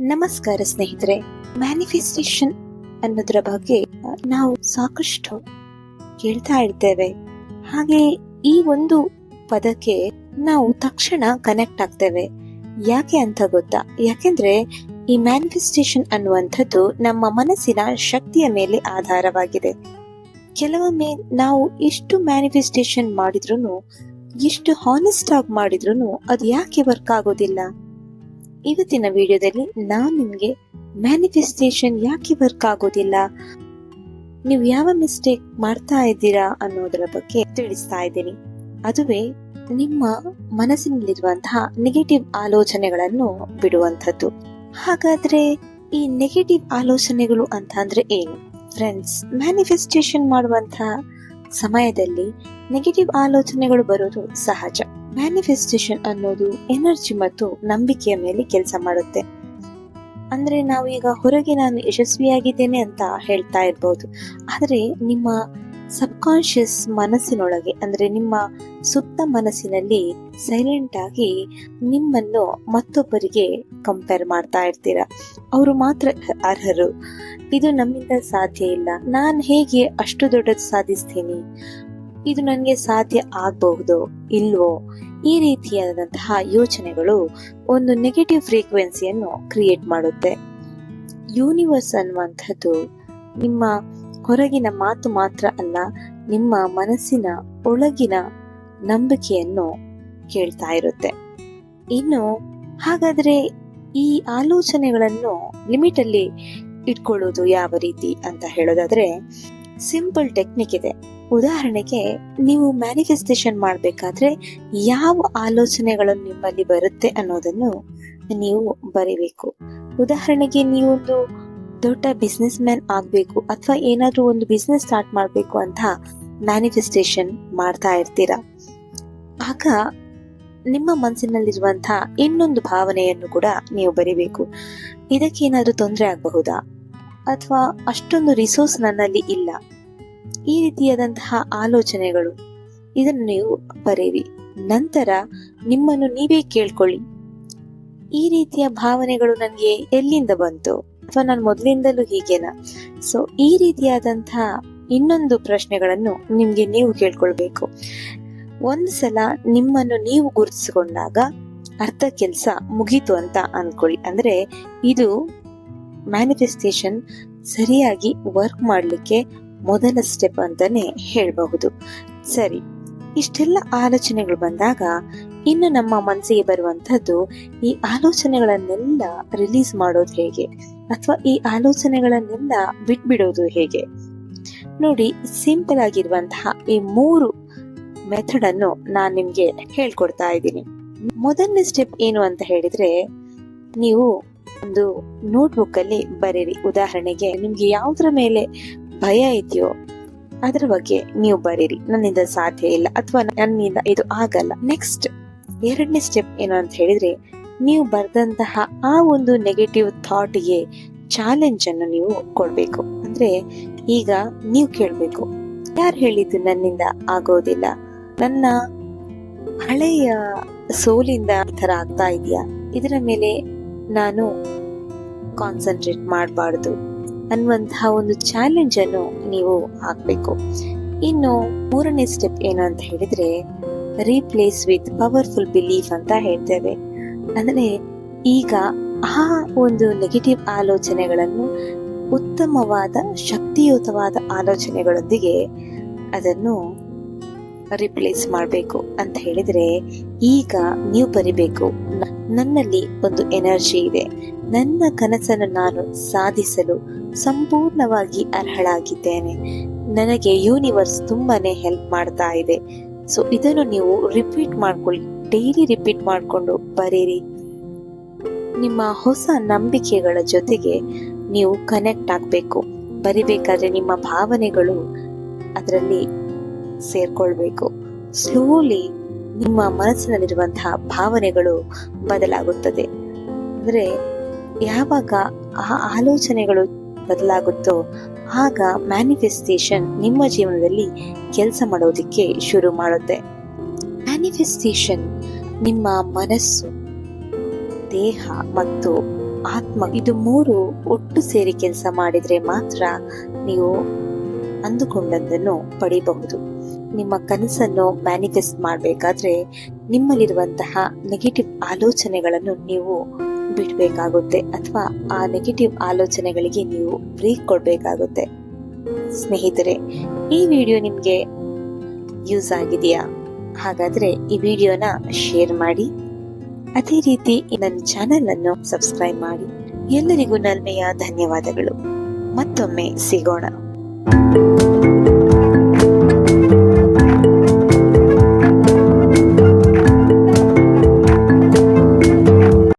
ನಮಸ್ಕಾರ ಸ್ನೇಹಿತರೆ ಮ್ಯಾನಿಫೆಸ್ಟೇಷನ್ ಅನ್ನೋದ್ರ ಬಗ್ಗೆ ನಾವು ಸಾಕಷ್ಟು ಕೇಳ್ತಾ ಇರ್ತೇವೆ. ಹಾಗೆ ಈ ಒಂದು ಪದಕ್ಕೆ ನಾವು ತಕ್ಷಣ ಕನೆಕ್ಟ್ ಆಗ್ತೇವೆ. ಯಾಕೆ ಅಂತ ಗೊತ್ತಾ? ಯಾಕೆಂದ್ರೆ ಈ ಮ್ಯಾನಿಫೆಸ್ಟೇಷನ್ ಅನ್ನುವಂಥದ್ದು ನಮ್ಮ ಮನಸ್ಸಿನ ಶಕ್ತಿಯ ಮೇಲೆ ಆಧಾರವಾಗಿದೆ. ಕೆಲವೊಮ್ಮೆ ನಾವು ಎಷ್ಟು ಮ್ಯಾನಿಫೆಸ್ಟೇಷನ್ ಮಾಡಿದ್ರು ಎಷ್ಟು ಹಾನೆಸ್ಟ್ ಆಗಿ ಮಾಡಿದ್ರು ಅದು ಯಾಕೆ ವರ್ಕ್ ಆಗೋದಿಲ್ಲ? ಇವತ್ತಿನ ವಿಡಿಯೋದಲ್ಲಿ ನಾನು ನಿಮಗೆ ಮ್ಯಾನಿಫೆಸ್ಟೇಷನ್ ಯಾಕೆ ವರ್ಕ್ ಆಗೋದಿಲ್ಲ? ನೀವು ಯಾವ ಮಿಸ್ಟೇಕ್ ಮಾಡ್ತಾ ಇದ್ದೀರಾ ಅನ್ನೋದರ ಬಗ್ಗೆ ತಿಳಿಸ್ತಾ ಇದ್ದೀನಿ. ಅದುವೇ ನಿಮ್ಮ ಮನಸ್ಸಿನಲ್ಲಿರುವಂತಹ ನೆಗೆಟಿವ್ ಆಲೋಚನೆಗಳನ್ನು ಬಿಡುವಂಥದ್ದು. ಹಾಗಾದ್ರೆ ಈ ನೆಗೆಟಿವ್ ಆಲೋಚನೆಗಳು ಅಂತ ಅಂದ್ರೆ ಏನು? ಫ್ರೆಂಡ್ಸ್ ಮ್ಯಾನಿಫೆಸ್ಟೇಷನ್ ಮಾಡುವಂತಹ ಸಮಯದಲ್ಲಿ ನೆಗೆಟಿವ್ ಆಲೋಚನೆಗಳು ಬರೋದು ಸಹಜ. ಮ್ಯಾನಿಫೆಸ್ಟೇಷನ್ ಅನ್ನೋದು ಎನರ್ಜಿ ಮತ್ತು ನಂಬಿಕೆಯ ಮೇಲೆ ಕೆಲಸ ಮಾಡುತ್ತೆ. ಅಂದ್ರೆ ನಾವು ಈಗ ಹೊರಗೆ ನಾನು ಯಶಸ್ವಿಯಾಗಿದ್ದೇನೆ ಅಂತ ಹೇಳ್ತಾ ಇರ್ಬೋದು. ಆದರೆ ನಿಮ್ಮ ಸಬ್ಕಾನ್ಷಿಯಸ್ ಮನಸ್ಸಿನೊಳಗೆ, ಅಂದ್ರೆ ನಿಮ್ಮ ಸುತ್ತ ಮನಸ್ಸಿನಲ್ಲಿ ಸೈಲೆಂಟ್ ಆಗಿ ನಿಮ್ಮನ್ನು ಮತ್ತೊಬ್ಬರಿಗೆ ಕಂಪೇರ್ ಮಾಡ್ತಾ ಇರ್ತೀರಾ. ಅವರು ಮಾತ್ರ ಅರ್ಹರು. ಇದು ನಮ್ಮಿಂದ ಸಾಧ್ಯ ಇಲ್ಲ. ನಾನು ಹೇಗೆ ಅಷ್ಟು ದೊಡ್ಡದು ಸಾಧಿಸ್ತೀನಿ? ಇದು ನನಗೆ ಸಾಧ್ಯ ಆಗಬಹುದು, ಇಲ್ವೋ? ಈ ರೀತಿಯಾದಂತಹ ಯೋಚನೆಗಳು ಒಂದು ನೆಗೆಟಿವ್ ಫ್ರೀಕ್ವೆನ್ಸಿಯನ್ನು ಕ್ರಿಯೇಟ್ ಮಾಡುತ್ತೆ. ಯೂನಿವರ್ಸ್ ಅನ್ನುವಂಥದ್ದು ನಿಮ್ಮ ಹೊರಗಿನ ಮಾತು ಮಾತ್ರ ಅಲ್ಲ, ನಿಮ್ಮ ಮನಸ್ಸಿನ ಒಳಗಿನ ನಂಬಿಕೆಯನ್ನು ಕೇಳ್ತಾ ಇರುತ್ತೆ. ಇನ್ನು ಹಾಗಾದ್ರೆ ಈ ಆಲೋಚನೆಗಳನ್ನು ಲಿಮಿಟ್ ಅಲ್ಲಿ ಇಟ್ಕೊಳ್ಳೋದು ಯಾವ ರೀತಿ ಅಂತ ಹೇಳೋದಾದ್ರೆ ಸಿಂಪಲ್ ಟೆಕ್ನಿಕ್ ಇದೆ. ಉದಾಹರಣೆಗೆ, ನೀವು ಮ್ಯಾನಿಫೆಸ್ಟೇಷನ್ ಮಾಡಬೇಕಾದ್ರೆ ಯಾವ ಆಲೋಚನೆಗಳು ನಿಮ್ಮಲ್ಲಿ ಬರುತ್ತೆ ಅನ್ನೋದನ್ನು ನೀವು ಬರಿಬೇಕು. ಉದಾಹರಣೆಗೆ ನೀವೊಂದು ದೊಡ್ಡ ಬಿಸ್ನೆಸ್ ಮ್ಯಾನ್ ಆಗ್ಬೇಕು ಅಥವಾ ಏನಾದರೂ ಒಂದು ಬಿಸ್ನೆಸ್ ಸ್ಟಾರ್ಟ್ ಮಾಡಬೇಕು ಅಂತ ಮ್ಯಾನಿಫೆಸ್ಟೇಷನ್ ಮಾಡ್ತಾ ಇರ್ತೀರಾ. ಆಗ ನಿಮ್ಮ ಮನಸ್ಸಿನಲ್ಲಿರುವಂತಹ ಇನ್ನೊಂದು ಭಾವನೆಯನ್ನು ಕೂಡ ನೀವು ಬರಿಬೇಕು. ಇದಕ್ಕೆ ಏನಾದ್ರೂ ತೊಂದರೆ ಆಗಬಹುದಾ? ಅಥವಾ ಅಷ್ಟೊಂದು ರಿಸೋರ್ಸ್ ನನ್ನಲ್ಲಿ ಇಲ್ಲ. ಈ ರೀತಿಯಾದಂತಹ ಆಲೋಚನೆಗಳು. ಇದನ್ನು ನೀವು ಬರೆಯಿರಿ. ನಂತರ ನಿಮ್ಮನ್ನು ನೀವೇ ಕೇಳ್ಕೊಳ್ಳಿ. ಈ ರೀತಿಯ ಭಾವನೆಗಳು ನನಗೆ ಎಲ್ಲಿಂದ ಬಂತು? ಅಥವಾ ನಾನು ಮೊದಲಿಂದಲೂ ಹೀಗೇನಾ? ಸೊ ಈ ರೀತಿಯಾದಂತಹ ಇನ್ನೊಂದು ಪ್ರಶ್ನೆಗಳನ್ನು ನಿಮ್ಗೆ ನೀವು ಕೇಳ್ಕೊಳ್ಬೇಕು. ಒಂದು ಸಲ ನಿಮ್ಮನ್ನು ನೀವು ಗುರುತಿಸಿಕೊಂಡಾಗ ಅರ್ಧ ಕೆಲಸ ಮುಗೀತು ಅಂತ ಅನ್ಕೊಳ್ಳಿ. ಅಂದ್ರೆ ಇದು ಮ್ಯಾನಿಫೆಸ್ಟೇಷನ್ ಸರಿಯಾಗಿ ವರ್ಕ್ ಮಾಡಲಿಕ್ಕೆ ಮೊದಲ ಸ್ಟೆಪ್ ಅಂತಾನೆ ಹೇಳಬಹುದು. ಸರಿ, ಇಷ್ಟೆಲ್ಲ ಆಲೋಚನೆಗಳು ಬಂದಾಗ ಇನ್ನು ನಮ್ಮ ಮನಸ್ಸಿಗೆ ಬರುವಂತದ್ದು ಈ ಆಲೋಚನೆಗಳನ್ನೆಲ್ಲ ರಿಲೀಸ್ ಮಾಡೋದು ಹೇಗೆ? ಅಥವಾ ಈ ಆಲೋಚನೆಗಳನ್ನೆಲ್ಲ ಬಿಟ್ಬಿಡೋದು ಹೇಗೆ? ನೋಡಿ ಸಿಂಪಲ್ ಆಗಿರುವಂತಹ ಈ ಮೂರು ಮೆಥಡ್ ಅನ್ನು ನಾನು ನಿಮ್ಗೆ ಹೇಳ್ಕೊಡ್ತಾ ಇದ್ದೀನಿ. ಮೊದಲನೇ ಸ್ಟೆಪ್ ಏನು ಅಂತ ಹೇಳಿದ್ರೆ, ನೀವು ಒಂದು ನೋಟ್ಬುಕ್ ಅಲ್ಲಿ ಬರೀರಿ. ಉದಾಹರಣೆಗೆ, ನಿಮ್ಗೆ ಯಾವ್ದ್ರ ಮೇಲೆ ಭಯ ಇದೆಯೋ? ಅದರ ಬಗ್ಗೆ ನೀವು ಬರೀರಿ. ನನ್ನಿಂದ ಸಾಧ್ಯ ಇಲ್ಲ. ಅಥವಾ ನನ್ನಿಂದ ಇದು ಆಗಲ್ಲ. ನೆಕ್ಸ್ಟ್ ಎರಡನೇ ಸ್ಟೆಪ್ ಏನು ಅಂತ ಹೇಳಿದ್ರೆ, ನೀವು ಬರೆದಂತಹ ಆ ಒಂದು ನೆಗೆಟಿವ್ ಥಾಟ್ಗೆ ಚಾಲೆಂಜ್ ಅನ್ನು ನೀವು ಕೊಡ್ಬೇಕು. ಅಂದ್ರೆ ಈಗ ನೀವು ಕೇಳಬೇಕು, ಯಾರು ಹೇಳಿದ್ದು ನನ್ನಿಂದ ಆಗೋದಿಲ್ಲ? ನನ್ನ ಹಳೆಯ ಸೋಲಿಂದ ಈ ಥರ ಆಗ್ತಾ ಇದೆಯಾ? ಇದರ ಮೇಲೆ ನಾನು ಕಾನ್ಸಂಟ್ರೇಟ್ ಮಾಡಬಾರ್ದು. ಅನ್ನುವಂತಹ ಒಂದು ಚಾಲೆಂಜ್ ಅನ್ನು ನೀವು ಹಾಕಬೇಕು. ಇನ್ನು ಮೂರನೇ ಸ್ಟೆಪ್ ಏನು ಅಂತ ಹೇಳಿದ್ರೆ ರೀಪ್ಲೇಸ್ ವಿತ್ ಪವರ್ಫುಲ್ ಬಿಲೀಫ್ ಅಂತ ಹೇಳ್ತೇವೆ. ಅಂದರೆ ಈಗ ಆ ಒಂದು ನೆಗೆಟಿವ್ ಆಲೋಚನೆಗಳನ್ನು, ಉತ್ತಮವಾದ, ಶಕ್ತಿಯುತವಾದ ಆಲೋಚನೆಗಳೊಂದಿಗೆ ಅದನ್ನು ರಿಪ್ಲೇಸ್ ಮಾಡಬೇಕು ಅಂತ ಹೇಳಿದ್ರೆ, ಈಗ ನೀವು ಬರಿಬೇಕು. ನನ್ನಲ್ಲಿ ಒಂದು ಎನರ್ಜಿ ಇದೆ. ನನ್ನ ಕನಸನ್ನು ನಾನು ಸಾಧಿಸಲು ಸಂಪೂರ್ಣವಾಗಿ ಅರ್ಹಳಾಗಿದ್ದೇನೆ. ನನಗೆ ಯೂನಿವರ್ಸ್ ತುಂಬಾನೇ ಹೆಲ್ಪ್ ಮಾಡ್ತಾ ಇದೆ. ಸೊ ಇದನ್ನು ನೀವು ರಿಪೀಟ್ ಮಾಡ್ಕೊಳ್ಳಿ. ಡೈಲಿ ರಿಪೀಟ್ ಮಾಡಿಕೊಂಡು ಬರೀರಿ ನಿಮ್ಮ ಹೊಸ ನಂಬಿಕೆಗಳ ಜೊತೆಗೆ ನೀವು ಕನೆಕ್ಟ್ ಆಗಬೇಕು. ಬರಿಬೇಕಾದ್ರೆ ನಿಮ್ಮ ಭಾವನೆಗಳು ಅದರಲ್ಲಿ ಸೇರ್ಕೊಳ್ಬೇಕು. ಸ್ಲೋಲಿ ನಿಮ್ಮ ಮನಸ್ಸಿನಲ್ಲಿರುವಂತಹ ಭಾವನೆಗಳು ಬದಲಾಗುತ್ತದೆ. ಅಂದ್ರೆ ಯಾವಾಗ ಆ ಆಲೋಚನೆಗಳು ಬದಲಾಗುತ್ತೋ ಆಗ ಮ್ಯಾನಿಫೆಸ್ಟೇಷನ್ ನಿಮ್ಮ ಜೀವನದಲ್ಲಿ ಕೆಲಸ ಮಾಡೋದಕ್ಕೆ ಶುರು ಮಾಡುತ್ತೆ. ಮ್ಯಾನಿಫೆಸ್ಟೇಷನ್ ನಿಮ್ಮ ಮನಸ್ಸು, ದೇಹ ಮತ್ತು ಆತ್ಮ ಇದು ಮೂರು ಒಟ್ಟು ಸೇರಿ ಕೆಲಸ ಮಾಡಿದರೆ ಮಾತ್ರ ನೀವು ಅಂದುಕೊಂಡದ್ದನ್ನು ಪಡೆಯಬಹುದು ನಿಮ್ಮ ಕನಸನ್ನು ಮ್ಯಾನಿಫೆಸ್ಟ್ ಮಾಡಬೇಕಾದ್ರೆ ನಿಮ್ಮಲ್ಲಿರುವಂತಹ ನೆಗೆಟಿವ್ ಆಲೋಚನೆಗಳನ್ನು ನೀವು ಬಿಡಬೇಕಾಗುತ್ತೆ ಅಥವಾ ಆ ನೆಗೆಟಿವ್ ಆಲೋಚನೆಗಳಿಗೆ ನೀವು ಬ್ರೇಕ್ ಕೊಡಬೇಕಾಗುತ್ತೆ. ಸ್ನೇಹಿತರೆ, ಈ ವಿಡಿಯೋ ನಿಮಗೆ ಯೂಸ್ ಆಗಿದೆಯಾ? ಹಾಗಾದ್ರೆ ಈ ವಿಡಿಯೋನ ಶೇರ್ ಮಾಡಿ. ಅದೇ ರೀತಿ ನನ್ನ ಚಾನೆಲ್ ಅನ್ನು ಸಬ್ಸ್ಕ್ರೈಬ್ ಮಾಡಿ. ಎಲ್ಲರಿಗೂ ನಲ್ಮೆಯ ಧನ್ಯವಾದಗಳು. ಮತ್ತೊಮ್ಮೆ ಸಿಗೋಣ.